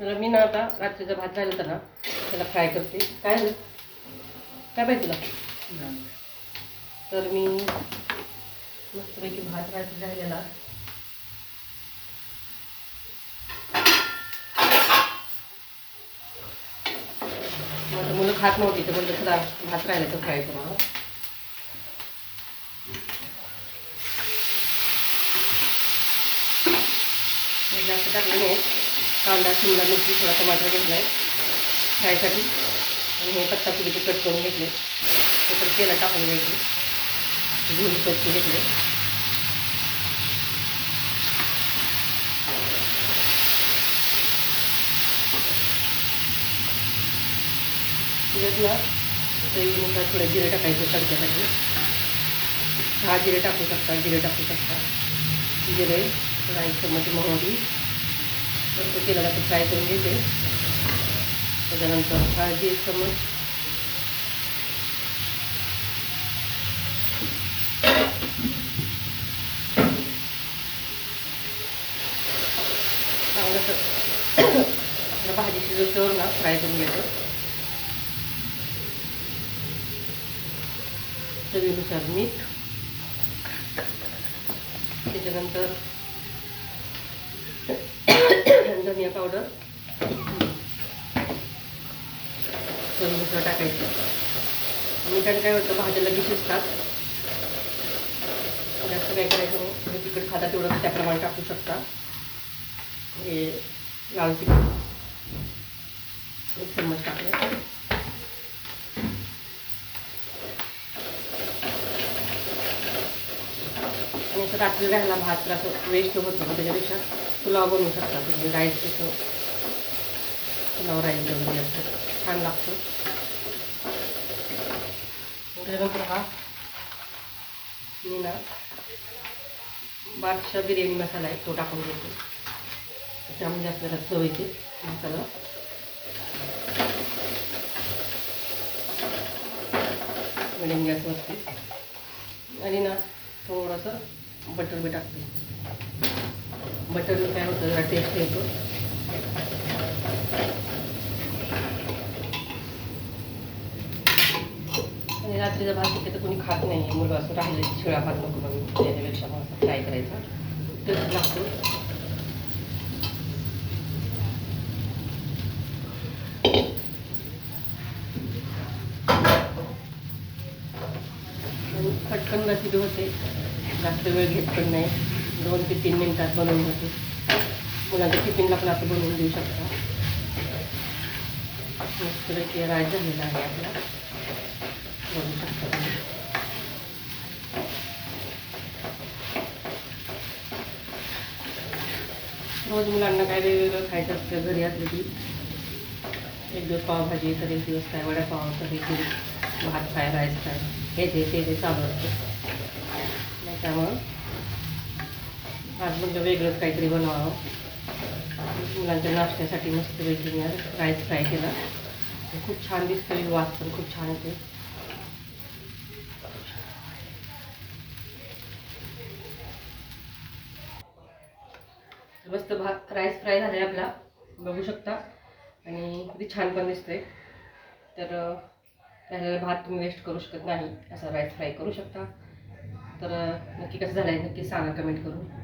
तर मी ना आता रात्रीचा भात राहिला होता ना त्याला फ्राय करते. काय झालं काय पाहिजे तुला? तर मी मस्तपैकी भात रात्री आता मुलं खात नव्हती तर म्हणलं चला भात राहिला तर फ्राय करा जास्त टाकलं नाही. कांदा शिमला मिरची थोडा टमाटर घेतला आहे फ्रायसाठी. आणि हे पत्ता पुढे कट करून घेतले. ते पण टाकून घ्यायचे. धुवून स्वच्छ घेतले. त्याच्यात ना चवीनुसार थोडे जिरे टाकायचे तडक्यासाठी. हा जिरे टाकू शकता जिरे टाकू शकता. जिरे राईस एक मोहरी तर तेलाला ते फ्राय करून घेते. त्याच्यानंतर हळदी एक चमच चांगलं भाजी शिजवल्यावर ना फ्राय करून घेतो. चवीनुसार मीठ. त्याच्यानंतर धनिया पावडर चवीनुसार टाकायचं. मिठाने काय होतं भाज्या लगेच शिजतात जास्त काय करायचं हो, हे तिकट खाता तेवढं त्याप्रमाणे टाकू शकता. हे लाल तिखट. एक चम्मच टाकलं. आणि असं रात्री राहायला भात असं वेस्ट होत त्याच्यापेक्षा. पुलाव बनवू शकता तुम्ही राईस असं पुलाव राईस वगैरे असं छान लागतं. त्याच्यानंतर हा मी ना बारशा बिर्याणी मसाला आहे तो टाकून घेतो. त्यामध्ये आपल्याला चव येते. मसाला. मिडियम गॅसवरती. आणि ना थोडंसं बटर बी टाकते. मटन काय होतं? जरा टेस्ट येतो आणि रात्रीचा भात शक्यतो कोणी खात नाही. आहे मुलं असं राहिले शिळा भात नको म्हणून त्याच्यापेक्षा मग फ्राय करायचा. टेस्ट लागतो. आणि पटकन रेसिपी होते. जास्त वेळ घेत पण नाही. दोन ते तीन मिनटात बनवून जाते मुलांच्या टिफिनला पण असं बनवून देऊ शकता. मस्तपैकी राईस झालेला आहे आपला. बनवू शकता रोज मुलांना काय वेगवेगळं खायचं असतं घरी असलं की एक दिवस पावभाजी तर एक दिवस काय वडापाव तर एक दिवस भात फ्राय राईस फ्राय हे ते ते ते चालू असतं. नाही त्यामुळं आज म्हणजे वेगळंच काहीतरी बनवावं. मुलांच्या नाश्त्यासाठी मस्त वेगळी राईस फ्राय केला. खूप छान दिसतं वास पण खूप छान येते मस्त भात राईस फ्राय झाला आहे आपला. बघू शकता. आणि किती छान पण दिसतंय. तर अं, त्याला भात तुम्ही वेस्ट करू शकत नाही. असा राईस फ्राय करू शकता. तर नक्की कसं झालं आहे नक्की सांगा कमेंट करून.